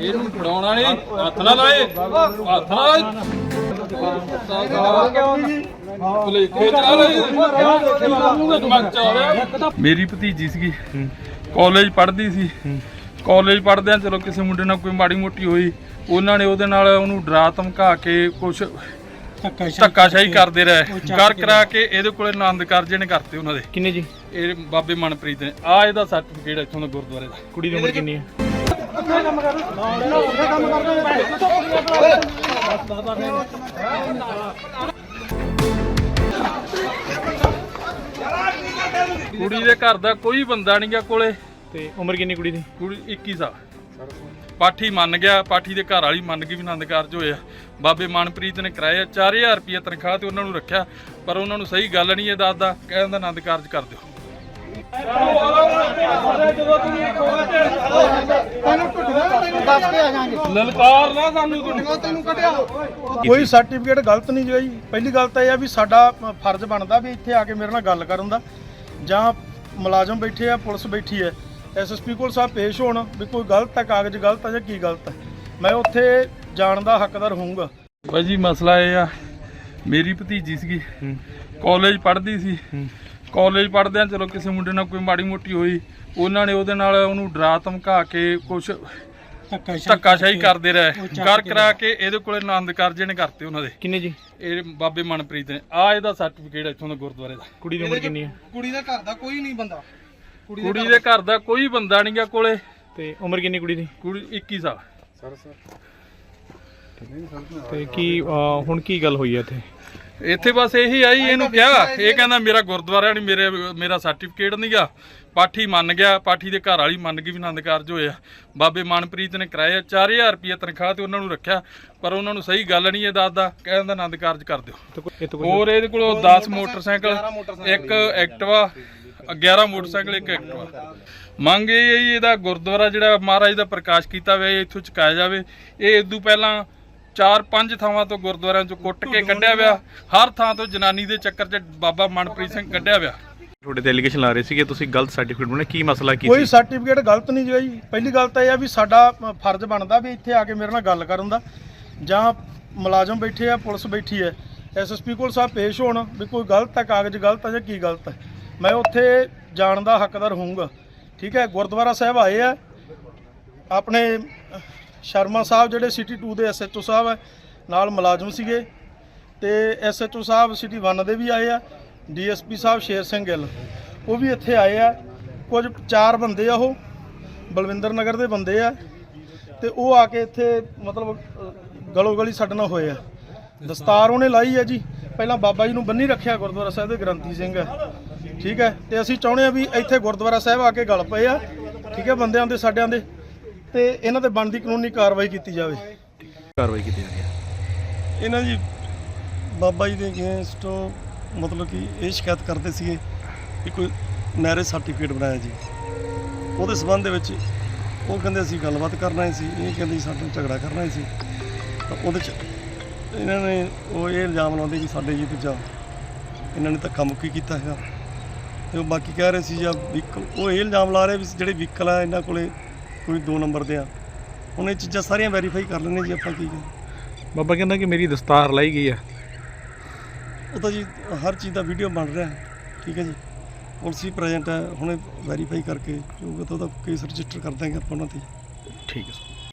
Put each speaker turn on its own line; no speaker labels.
ਇਹਨੂੰ ਫੜਾਉਣਾ ਨਹੀਂ ਹੱਥ ਨਾ ਲਾਏ। ਹੱਥ ਨਾ ਲਾਏ। ਭੁਲੇਖੇ ਚ ਨਾ ਲਾਏ। ਦਿਮਾਗ ਚ ਆ ਮੇਰੀ ਭਤੀਜੀ ਸੀਗੀ। ਕਾਲਜ ਪੜ੍ਹਦੀ ਸੀ। ਕਾਲਜ ਪੜ੍ਹਦਿਆਂ ਚਲੋ ਕਿਸੇ ਮੁੰਡੇ ਨਾਲ ਕੋਈ ਮਾੜੀ ਮੋਟੀ ਹੋਈ, ਉਹਨਾਂ ਨੇ ਉਹਦੇ ਨਾਲ ਉਹਨੂੰ ਡਰਾ ਧਮਕਾ ਕੇ ਕੁਝ ਧੱਕਾਸ਼ਾਹੀ ਕਰਦੇ ਰਹੇ। ਕਰ ਕਰਾ ਕੇ ਇਹਦੇ ਕੋਲੇ ਆਨੰਦ ਕਾਰਜ ਨੇ ਕਰਤੇ ਉਹਨਾਂ ਦੇ।
ਕਿੰਨੇ ਜੀ?
ਇਹ ਬਾਬੇ ਮਨਪ੍ਰੀਤ ਨੇ। ਆ ਇਹਦਾ ਸਰਟੀਫਿਕੇਟ ਇੱਥੋਂ ਦਾ ਗੁਰਦੁਆਰੇ ਦਾ।
ਕੁੜੀ ਦੀ ਉਮਰ ਕਿੰਨੀ ਹੈ
ਕੁੜੀ ਦੇ ਘਰ ਦਾ ਕੋਈ ਬੰਦਾ ਨਹੀਂ ਗਿਆ ਕੋਲੇ।
ਤੇ ਉਮਰ ਕਿੰਨੀ ਕੁੜੀ ਦੀ?
ਕੁੜੀ 21 ਸਾਲ। ਪਾਠੀ ਮੰਨ ਗਿਆ ਪਾਠੀ ਦੇ ਘਰ ਵਾਲੀ ਮੰਨ ਗਈ ਵੀ ਆਨੰਦ ਕਾਰਜ ਹੋਇਆ ਬਾਬੇ ਮਨਪ੍ਰੀਤ ਨੇ ਕਰਾਇਆ 4000 ਰੁਪਏ ਤਨਖਾਹ ਤੇ ਉਹਨਾਂ ਨੂੰ ਰੱਖਿਆ ਪਰ ਉਹਨਾਂ ਨੂੰ ਸਹੀ ਗੱਲ ਨਹੀਂ ਇਹ ਦੱਸਦਾ ਕਹਿੰਦਾ ਆਨੰਦ ਕਾਰਜ ਕਰ ਦਿਓ। ਲਲਕਾਰ ਨਾ ਸਾਨੂੰ
ਕੋਈ। ਸਰਟੀਫਿਕੇਟ ਗਲਤ ਨਹੀਂ ਜੀ ਪਹਿਲੀ ਗੱਲ ਤਾਂ ਇਹ ਆ ਵੀ ਸਾਡਾ ਫਰਜ਼ ਬਣਦਾ ਵੀ ਇੱਥੇ ਆ ਕੇ ਮੇਰੇ ਨਾਲ ਗੱਲ ਕਰਨ ਦਾ ਜਾਂ ਮੁਲਾਜ਼ਮ ਬੈਠੇ ਆ ਪੁਲਿਸ ਬੈਠੀ ਹੈ। ਐਸਐਸਪੀ ਕੋਲ ਸਾਹਿਬ ਪੇਸ਼ ਹੋਣ ਵੀ ਕੋਈ ਗਲਤ ਹੈ ਕਾਗਜ਼ ਗਲਤ ਹੈ ਜਾਂ ਕੀ ਗਲਤ ਹੈ। ਮੈਂ ਉੱਥੇ ਜਾਣ ਦਾ ਹੱਕਦਾਰ ਹੋਊਂਗਾ।
ਭਾਈ ਜੀ ਮਸਲਾ ਇਹ ਆ ਮੇਰੀ ਭਤੀਜੀ ਸੀਗੀ। ਕਾਲਜ ਪੜ੍ਹਦੀ ਸੀ। ਕਾਲਜ ਪੜ੍ਹਦਿਆਂ ਚਲੋ ਕਿਸੇ ਮੁੰਡੇ ਨਾਲ ਕੋਈ ਮਾੜੀ ਮੋਟੀ ਹੋਈ ਉਹਨਾਂ ਨੇ ਉਹਦੇ ਨਾਲ ਉਹਨੂੰ ਡਰਾ ਧਮਕਾ ਕੇ ਕੁਝ ਧੱਕਾਸ਼ਾਹੀ ਕਰਦੇ ਰਹੇ। ਕਰ ਕਰਾ ਕੇ ਇਹਦੇ ਕੋਲੇ ਆਨੰਦ ਕਾਰਜ ਨੇ ਕਰਤੇ ਉਹਨਾਂ ਦੇ।
ਕਿੰਨੇ ਜੀ?
ਇਹ ਬਾਬੇ ਮਨਪ੍ਰੀਤ ਨੇ। ਆ ਇਹਦਾ ਸਰਟੀਫਿਕੇਟ ਇੱਥੋਂ ਦਾ ਗੁਰਦੁਆਰੇ ਦਾ।
ਕੁੜੀ ਦੀ ਉਮਰ ਕਿੰਨੀ ਹੈ
ਕੁੜੀ ਦਾ ਘਰ ਦਾ ਕੋਈ ਨਹੀਂ ਬੰਦਾ।
ਕੁੜੀ ਦੇ ਘਰ ਦਾ ਕੋਈ ਬੰਦਾ ਨਹੀਂ ਗਿਆ ਕੋਲੇ।
ਤੇ ਉਮਰ ਕਿੰਨੀ ਕੁੜੀ ਦੀ?
ਕੁੜੀ 21 ਸਾਲ।
ਤੇ ਕੀ ਅਹ, ਹੁਣ ਕੀ ਗੱਲ ਹੋਈ ਹੈ ਇੱਥੇ?
ਇੱਥੇ ਬਸ ਇਹੀ ਆਈ ਇਹਨੂੰ ਕਿਹਾ। ਇਹ ਕਹਿੰਦਾ ਮੇਰਾ ਗੁਰਦੁਆਰਾ ਨਹੀਂ ਮੇਰੇ ਮੇਰਾ ਸਰਟੀਫਿਕੇਟ ਨਹੀਂਗਾ ਪਾਠੀ ਮੰਨ ਗਿਆ ਪਾਠੀ ਦੇ ਘਰ ਵਾਲੀ ਮੰਨ ਗਈ ਵੀ ਆਨੰਦ ਕਾਰਜ ਹੋਇਆ। ਬਾਬੇ ਮਨਪ੍ਰੀਤ ਨੇ ਕਰਾਇਆ 4000 ਰੁਪਏ ਤਨਖਾਹ ਤੇ ਉਹਨਾਂ ਨੂੰ ਰੱਖਿਆ ਪਰ ਉਹਨਾਂ ਨੂੰ ਸਹੀ ਗੱਲ ਨਹੀਂ ਇਹ ਦੱਸਦਾ। ਕਹਿੰਦਾ ਆਨੰਦ ਕਾਰਜ ਕਰ ਦਿਓ।
ਤੇ ਕੋਈ- ਇਹ ਤੋਂ ਕੋਈ
ਹੋਰ ਇਹਦੇ ਕੋਲੋਂ 10 ਮੋਟਰਸਾਈਕਲ ਇੱਕ ਐਕਟਿਵਾ 11 ਮੋਟਰਸਾਈਕਲ ਇੱਕ ਐਕਟਿਵਾ। ਮੰਗ ਇਹ ਹੈ ਜੀ ਇਹਦਾ ਗੁਰਦੁਆਰਾ ਜਿਹੜਾ ਮਹਾਰਾਜ ਦਾ ਪ੍ਰਕਾਸ਼ ਕੀਤਾ ਹੋਇਆ ਇੱਥੋਂ ਚੁਕਾਇਆ ਜਾਵੇ। ਇਹ ਇਦੋਂ ਪਹਿਲਾਂ ਚਾਰ ਪੰਜ ਥਾਵਾਂ ਤੋਂ ਗੁਰਦੁਆਰਿਆਂ ਚੋਂ ਕੁੱਟ ਕੇ ਕੱਢਿਆ ਹੋਇਆ। ਹਰ ਥਾਂ ਤੋਂ ਜਨਾਨੀ ਦੇ ਚੱਕਰ 'ਚ ਬਾਬਾ ਮਨਪ੍ਰੀਤ ਸਿੰਘ ਕੱਢਿਆ ਹੋਇਆ।
ਤੁਹਾਡੇ ਤੇ ਐਲੀਗੇਸ਼ਨ ਲਾ ਰਹੇ ਸੀ ਕਿ ਤੁਸੀਂ ਗਲਤ ਸਰਟੀਫਿਕੇਟ ਬਣਾਇਆ ਕੀ ਮਸਲਾ ਕੀ
ਕੋਈ
ਸੀ?
ਸਰਟੀਫਿਕੇਟ ਗਲਤ ਨਹੀਂ ਜੀ ਪਹਿਲੀ ਗੱਲ ਤਾਂ ਇਹ ਆ ਵੀ ਸਾਡਾ ਅ, ਫਰਜ਼ ਬਣਦਾ ਵੀ ਇੱਥੇ ਆ ਕੇ ਮੇਰੇ ਨਾਲ ਗੱਲ ਕਰਨ ਦਾ। ਜਾਂ ਮੁਲਾਜ਼ਮ ਬੈਠੇ ਆ ਪੁਲਿਸ ਬੈਠੀ ਹੈ। ਐਸਐਸਪੀ ਕੋਲ ਸਾਹਿਬ ਪੇਸ਼ ਹੋਣ ਵੀ ਕੋਈ ਗਲਤ ਹੈ ਕਾਗਜ਼ ਗਲਤ ਹੈ ਜਾਂ ਕੀ ਗਲਤ ਹੈ। ਮੈਂ ਉੱਥੇ ਜਾਣ ਦਾ ਹੱਕਦਾਰ ਹੋਊਂਗਾ। ਠੀਕ ਹੈ, ਗੁਰਦੁਆਰਾ ਸਾਹਿਬ ਆਏ ਆ। ਆਪਣੇ ਸ਼ਰਮਾ ਸਾਹਿਬ ਜਿਹੜੇ ਸਿਟੀ 2 ਦੇ ਐਸਐਚਓ ਸਾਹਿਬ ਹੈ ਨਾਲ ਮੁਲਾਜ਼ਮ ਸੀਗੇ। ਤੇ ਐਸਐਚਓ ਸਾਹਿਬ ਸਿਟੀ 1 ਦੇ ਵੀ ਆਏ ਆ ਡੀਐਸਪੀ ਸਾਹਿਬ ਸ਼ੇਰ ਸਿੰਘ ਗਿੱਲ, ਉਹ ਵੀ ਇੱਥੇ ਆਏ ਆ। ਕੁਝ ਚਾਰ ਬੰਦੇ ਆ ਉਹ, ਬਲਵਿੰਦਰ ਨਗਰ ਦੇ ਬੰਦੇ ਆ। ਤੇ ਉਹ ਆ ਕੇ ਇੱਥੇ ਮਤਲਬ ਗਲੋ ਗਲੀ ਛੱਡਣਾ ਹੋਏ ਆ। ਦਸਤਾਰ ਉਹਨੇ ਲਾਈ ਹੈ ਜੀ। ਪਹਿਲਾਂ ਬਾਬਾ ਜੀ ਨੂੰ ਬੰਨੀ ਰੱਖਿਆ ਗੁਰਦੁਆਰਾ ਸਾਹਿਬ ਦੇ ਗ੍ਰੰਥੀ ਸਿੰਘ ਠੀਕ ਹੈ? ਤੇ ਅਸੀਂ ਚਾਹੁੰਦੇ ਆ ਵੀ ਇੱਥੇ ਗੁਰਦੁਆਰਾ ਸਾਹਿਬ ਆ ਕੇ ਗੱਲ ਪਏ ਆ। ਠੀਕ ਹੈ ਬੰਦਿਆਂ ਦੇ ਸਾਡਿਆਂ ਦੇ। ਤੇ ਇਹਨਾਂ ਤੇ ਬਣਦੀ ਕਾਨੂੰਨੀ ਕਾਰਵਾਈ ਕੀਤੀ ਜਾਵੇ।
ਕਾਰਵਾਈ ਕੀਤੀ ਜਾ ਰਹੀ ਹੈ।
ਇਹਨਾਂ ਜੀ ਬਾਬਾ ਜੀ ਦੇ ਅਗੇਂਸਟ ਮਤਲਬ ਕਿ ਇਹ ਸ਼ਿਕਾਇਤ ਕਰਦੇ ਸੀਗੇ ਕਿ ਕੋਈ ਮੈਰਿਜ ਸਰਟੀਫਿਕੇਟ ਬਣਾਇਆ ਜੀ। ਉਹਦੇ ਸਬੰਧ ਦੇ ਵਿੱਚ ਉਹ ਕਹਿੰਦੇ ਅਸੀਂ ਗੱਲਬਾਤ ਕਰਨਾ ਸੀ ਇਹ ਕਹਿੰਦੇ ਜੀ ਸਾਡੇ ਨਾਲ ਝਗੜਾ ਕਰਨਾ ਸੀ। ਤਾਂ ਉਹਦੇ ਚ ਇਹਨਾਂ ਨੇ ਉਹ ਇਹ ਇਲਜ਼ਾਮ ਲਾਉਂਦੇ ਕਿ ਸਾਡੇ ਜੀ ਦੂਜਾ ਇਹਨਾਂ ਨੇ ਧੱਕਾ ਮੁੱਕੀ ਕੀਤਾ ਹੈਗਾ। ਤੇ ਉਹ ਬਾਕੀ ਕਹਿ ਰਹੇ ਸੀ ਜਾਂ ਵਹੀਕਲ ਉਹ ਇਹ ਇਲਜ਼ਾਮ ਲਾ ਰਹੇ ਵੀ ਜਿਹੜੇ ਵਹੀਕਲ ਆ ਇਹਨਾਂ ਕੋਲੇ ਕੋਈ ਦੋ ਨੰਬਰ ਦੇ ਆ। ਹੁਣ ਇਹ ਚੀਜ਼ਾਂ ਸਾਰੀਆਂ ਵੈਰੀਫਾਈ ਕਰ ਲੈਣੇ ਜੀ ਆਪਾਂ ਕੀ ਕਰੀਏ।
ਬਾਬਾ ਕਹਿੰਦਾ ਕਿ ਮੇਰੀ ਦਸਤਾਰ ਲਾਈ ਗਈ ਹੈ
ਉਹ ਤਾਂ ਜੀ ਹਰ ਚੀਜ਼ ਦਾ ਵੀਡੀਓ ਬਣ ਰਿਹਾ ਹੈ ਠੀਕ ਹੈ ਜੀ। ਪੁਲਿਸ ਵੀ ਪ੍ਰੈਜ਼ੈਂਟ ਹੈ ਹੁਣੇ ਵੈਰੀਫਾਈ ਕਰਕੇ ਜੋ ਉਹਦਾ ਕੇਸ ਰਜਿਸਟਰ ਕਰ ਦਾਂਗੇ ਆਪਾਂ ਉਹਨਾਂ ਤੇ।
ਠੀਕ ਹੈ